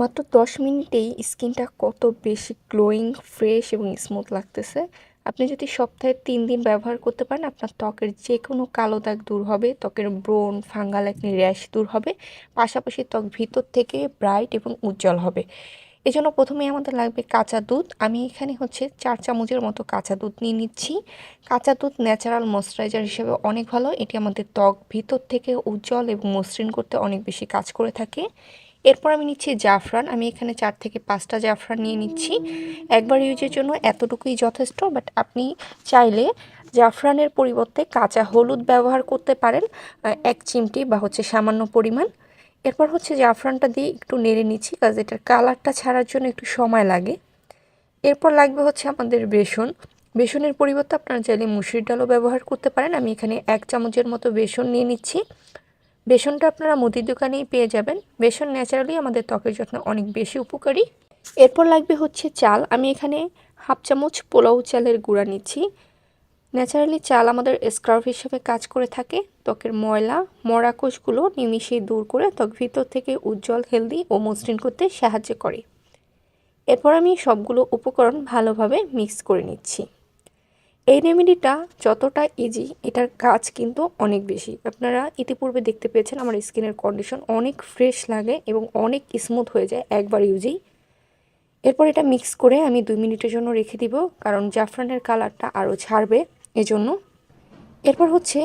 মাত্র দশ মিনিটেই স্কিনটা কত বেশি গ্লোয়িং, ফ্রেশ এবং স্মুথ লাগতেছে। আপনি যদি সপ্তাহে তিন দিন ব্যবহার করতে পারেন, আপনার ত্বকের যে কোনো কালো দাগ দূর হবে, ত্বকের ব্রণ, ফাঙ্গাল একনি র্যাশ দূর হবে, পাশাপাশি ত্বক ভিতর থেকে ব্রাইট এবং উজ্জ্বল হবে। এজন্য প্রথমেই আমাদের লাগবে কাঁচা দুধ। আমি এখানে হচ্ছে চার চামচের মতো কাঁচা দুধ নিয়ে নিচ্ছি। কাঁচা দুধ ন্যাচারাল ময়শ্চারাইজার হিসেবে অনেক ভালো। এটি আমাদের ত্বক ভিতর থেকে উজ্জ্বল এবং মসৃণ করতে অনেক বেশি কাজ করে থাকে। এরপর আমি নিচ্ছি জাফরান। আমি এখানে চার থেকে পাঁচটা জাফরান নিয়ে নিচ্ছি। একবার ইউজের জন্য এতটুকুই যথেষ্ট, বাট আপনি চাইলে জাফরানের পরিবর্তে কাঁচা হলুদ ব্যবহার করতে পারেন এক চিমটি বা হচ্ছে সামান্য পরিমাণ। এরপর হচ্ছে জাফরানটা দিয়ে একটু নেড়ে নিচ্ছি কাজ এটার কালারটা ছাড়ার জন্য একটু সময় লাগে। এরপর লাগবে হচ্ছে আমাদের বেসন। বেসনের পরিবর্তে আপনারা চাইলে মুসুরির ডালও ব্যবহার করতে পারেন। আমি এখানে এক চামচের মতো বেসন নিয়ে নিচ্ছি। বেসনটা আপনারা মুদির দোকানেই পেয়ে যাবেন। বেসন ন্যাচারালি আমাদের ত্বকের যত্ন অনেক বেশি উপকারী। এরপর লাগবে হচ্ছে চাল। আমি এখানে হাফ চামচ পোলাও চালের গুঁড়া নিচ্ছি। ন্যাচারালি চাল আমাদের স্ক্রাব হিসেবে কাজ করে থাকে। ত্বকের ময়লা মরা কোষগুলো নিমিশেই দূর করে ত্বক ভিতর থেকে উজ্জ্বল, হেলদি ও মসৃণ করতে সাহায্য করে। এরপর আমি সবগুলো উপকরণ ভালোভাবে মিক্স করে নিচ্ছি। এই রেমেডিটা যতটা ইজি এটার কাজ কিন্তু অনেক বেশি। আপনারা ইতিপূর্বে দেখতে পেয়েছেন আমার স্কিনের কন্ডিশন অনেক ফ্রেশ লাগে এবং অনেক স্মুথ হয়ে যায় একবার ইউজেই এরপর এটা মিক্স করে আমি দুই মিনিটের জন্য রেখে দিব, কারণ জাফরানের কালারটা আরও ছাড়বে এজন্য। এরপর হচ্ছে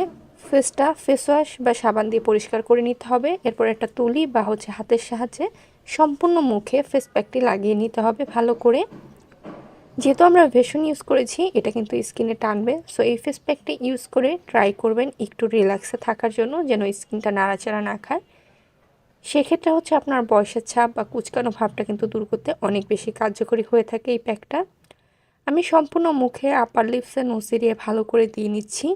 ফেসটা ফেস ওয়াশ বা সাবান দিয়ে পরিষ্কার করে নিতে হবে। এরপর একটা তুলি বা হচ্ছে হাতের সাহায্যে সম্পূর্ণ মুখে ফেস প্যাকটি লাগিয়ে নিতে হবে ভালো করে। যেহেতু আমরা ভেষণ ইউজ করেছি, এটা কিন্তু স্কিনে টানবে। সো এই ফেস প্যাকটি ইউজ করে ট্রাই করবেন একটু রিল্যাক্সে থাকার জন্য, যেন স্কিনটা নাড়াচাড়া না খায়। সেক্ষেত্রে হচ্ছে আপনার বয়সের ছাপ বা কুচকানো ভাবটা কিন্তু দূর করতে অনেক বেশি কার্যকরী হয়ে থাকে এই প্যাকটা আমি সম্পূর্ণ মুখে আপার লিপসে নসিরিয়ে ভালো করে দিয়ে নিচ্ছি।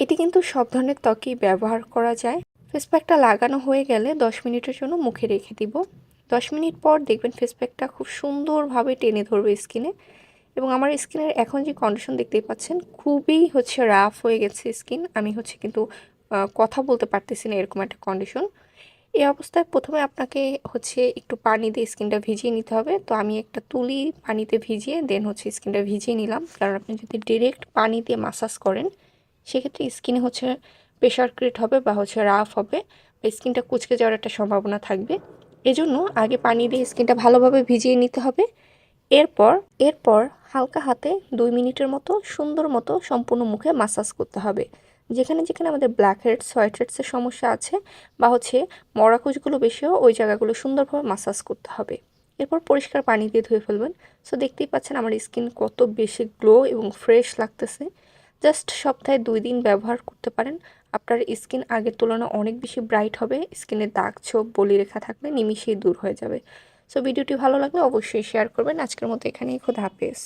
এটি কিন্তু সব ধরনের ত্বকেই ব্যবহার করা যায়। ফেস প্যাকটা লাগানো হয়ে গেলে দশ মিনিটের জন্য মুখে রেখে দিব। দশ মিনিট পর দেখবেন ফেস প্যাকটা খুব সুন্দরভাবে টেনে ধরবে স্কিনে এবং আমার স্কিনের এখন যে কন্ডিশন দেখতেই পাচ্ছেন, খুবই হচ্ছে রাফ হয়ে গেছে স্কিন আমি হচ্ছে কিন্তু কথা বলতে পারতেছি না এরকম একটা কন্ডিশন এই অবস্থায় প্রথমে আপনাকে হচ্ছে একটু পানি দিয়ে স্কিনটা ভিজিয়ে নিতে হবে। তো আমি একটা তুলি পানিতে ভিজিয়ে দেন হচ্ছে স্কিনটা ভিজিয়ে নিলাম। কারণ আপনি যদি ডিরেক্ট পানি দিয়ে মাসাজ করেন, সেক্ষেত্রে স্কিনে হচ্ছে প্রেশার ক্রিয়েট হবে বা হচ্ছে রাফ হবে বা স্কিনটা কুচকে যাওয়ার একটা সম্ভাবনা থাকবে। এজন্য আগে পানি দিয়ে স্কিনটা ভালোভাবে ভিজিয়ে নিতে হবে। এরপর এরপর হালকা হাতে দুই মিনিটের মতো সুন্দর মতো সম্পূর্ণ মুখে মাসাজ করতে হবে। যেখানে যেখানে আমাদের ব্ল্যাক হেডস হোয়াইট হেডসের সমস্যা আছে বা হচ্ছে মরাকুচগুলো বেশিও ওই জায়গাগুলো সুন্দরভাবে মাসাজ করতে হবে। এরপর পরিষ্কার পানি দিয়ে ধুয়ে ফেলবেন। সো দেখতেই পাচ্ছেন আমার স্কিন কত বেশি গ্লো এবং ফ্রেশ লাগতেছে। জাস্ট সপ্তাহে দুই দিন ব্যবহার করতে পারেন। আপনার স্কিন আগের তুলনায় অনেক বেশি ব্রাইট হবে। স্কিনে দাগ, ছোপ, বলি রেখা থাকলে নিমিশেই দূর হয়ে যাবে। সো ভিডিওটি ভালো লাগলে অবশ্যই শেয়ার করবেন। আজকের মতো এখানেই খোদা হাফেজ।